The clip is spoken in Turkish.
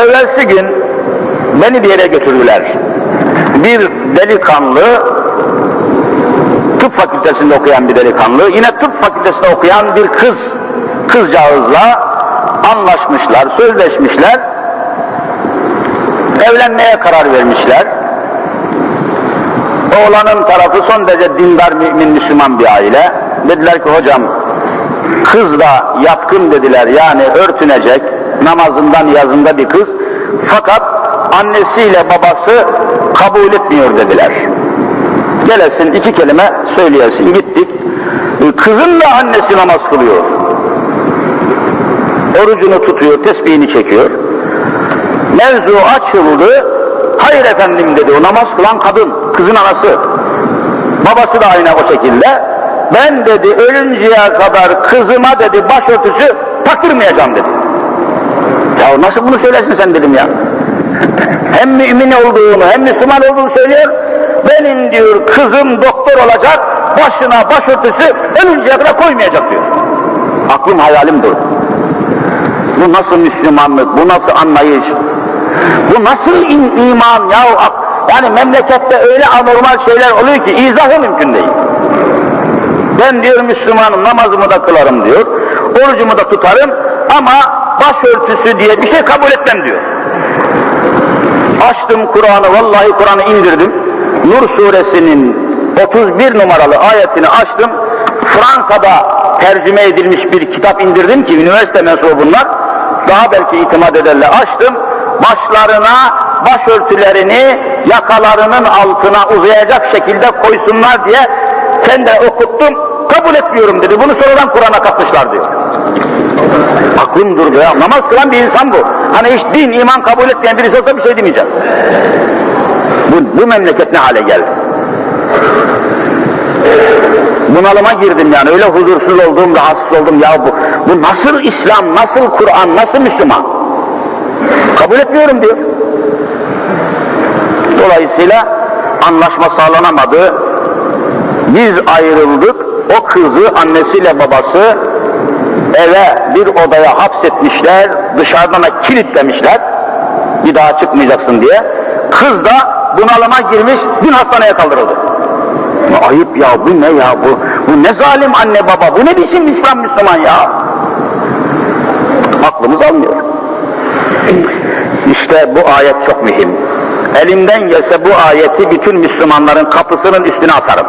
Evvelsi gün beni bir yere götürdüler. Bir delikanlı, tıp fakültesinde okuyan bir delikanlı, yine tıp fakültesinde okuyan bir kız, kızcağızla anlaşmışlar, sözleşmişler, evlenmeye karar vermişler. Oğlanın tarafı son derece dindar, mümin, Müslüman bir aile. Dediler ki hocam, kız da yatkın dediler yani örtünecek, namazından yazında bir kız. Fakat annesiyle babası kabul etmiyor dediler. Gelesin iki kelime söyleyesin gittik. Kızın da annesi namaz kılıyor. Orucunu tutuyor, tesbihini çekiyor. Mevzu açıldı. Hayır efendim dedi o namaz kılan kadın, kızın anası. Babası da aynı o şekilde. Ben dedi ölünceye kadar kızıma dedi başörtüsü taktırmayacağım dedi. Ya nasıl bunu söylesin sen dedim ya. hem mümin olduğunu hem Müslüman olduğunu söylüyor. Benim diyor kızım doktor olacak başına başörtüsü ölünceye kadar koymayacak diyor. Aklım hayalim dur. Bu nasıl Müslümanlık, bu nasıl anlayış, bu nasıl in- iman ya? Yani memlekette öyle anormal şeyler oluyor ki izahı mümkün değil. Ben diyor Müslümanım namazımı da kılarım diyor, orucumu da tutarım ama başörtüsü diye bir şey kabul etmem diyor. Açtım Kur'an'ı, vallahi Kur'an'ı indirdim. Nur suresinin 31 numaralı ayetini açtım. Fransa'da tercüme edilmiş bir kitap indirdim ki üniversite mensubu bunlar. Daha belki itimat ederler. Açtım. Başlarına başörtülerini yakalarının altına uzayacak şekilde koysunlar diye sen de okuttum. Kabul etmiyorum dedi. Bunu sonradan Kur'an'a katmışlar diyor. Aklım durdu ya. Namaz kılan bir insan bu. Hani hiç din, iman kabul etmeyen birisi olsa bir şey demeyeceğim. Bu, bu memleket ne hale geldi? Bunalıma girdim yani öyle huzursuz oldum, rahatsız oldum ya bu, bu nasıl İslam, nasıl Kur'an, nasıl Müslüman? Kabul etmiyorum diyor. Dolayısıyla anlaşma sağlanamadı. Biz ayrıldık. O kızı annesiyle babası eve bir odaya hapsetmişler, dışarıdan da kilitlemişler, bir daha çıkmayacaksın diye. Kız da bunalıma girmiş, dün hastaneye kaldırıldı. Ya ayıp ya, bu ne ya, bu, bu ne zalim anne baba, bu ne biçim İslam Müslüman ya? Aklımız almıyor. İşte bu ayet çok mühim. Elimden gelse bu ayeti bütün Müslümanların kapısının üstüne asarım.